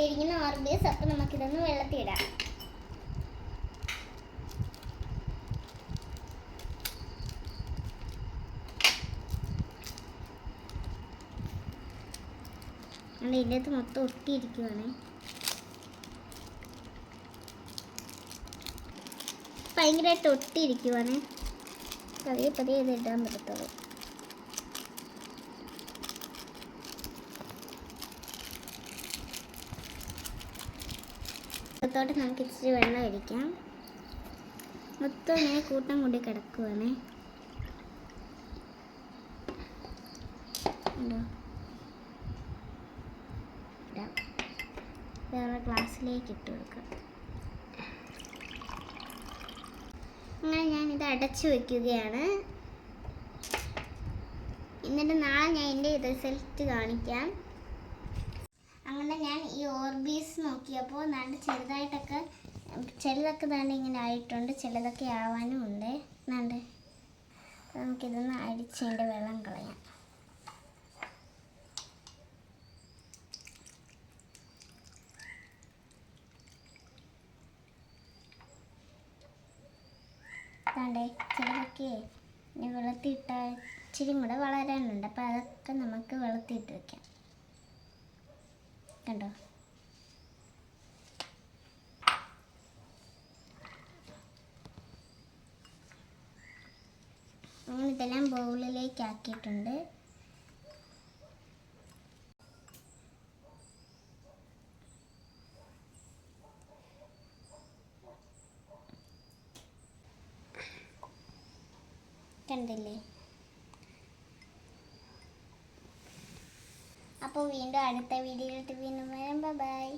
കിട്ടിയിരിക്കുന്ന ഓർബീസ് അപ്പം നമുക്കിതൊന്ന് വെള്ളത്തിടാം ഇടാം ഇതിന്റെ അകത്ത് മൊത്തം ഒട്ടിയിരിക്കുവാണ്. ഭയങ്കരമായിട്ട് ഒട്ടിയിരിക്കുവാണ്. പതിയെ പതിയെ ഇത് ഇടാൻ പറ്റത്തുള്ളൂ. അകത്തോട്ട് നമുക്ക് ഇച്ചിരി വെള്ളം ഒഴിക്കാം. മൊത്തം ഇങ്ങനെ കൂട്ടം കൂടി കിടക്കുവാണ്. വേറെ ഗ്ലാസ്സിലേക്ക് ഇട്ട് കൊടുക്കാം. അങ്ങനെ ഞാനിത് അടച്ചു വയ്ക്കുകയാണ് എന്നിട്ട് നാളെ ഞാൻ എന്റെ റിസൾട്ട് കാണിക്കാം. അങ്ങനെ ഞാൻ ഈ ഓർബീസ് നോക്കിയപ്പോൾ നല്ല ചെറുതായിട്ടൊക്കെ ചിലതൊക്കെ തന്നെ ഇങ്ങനെ ആയിട്ടുണ്ട് ചിലതൊക്കെ ആവാനും ഉണ്ട്. നണ്ട് നമുക്കിതൊന്ന് അടിച്ചതിന്റെ വെള്ളം കളയാം. കണ്ടേ ചിലതൊക്കെ ഇനി വെള്ളത്തിയിട്ട ഇച്ചിരി കൂടെ വളരാനുണ്ട്. അപ്പോൾ അതൊക്കെ നമുക്ക് വെള്ളത്തിയിട്ട് വെക്കാം. കണ്ടോ? ഇതെല്ലാം ബൗളിലേക്ക് ആക്കിയിട്ടുണ്ട് കണ്ടില്ലേ? അപ്പോൾ വീണ്ടും അടുത്ത വീഡിയോയിലോട്ട് വീണ്ടും വരാം. ബൈ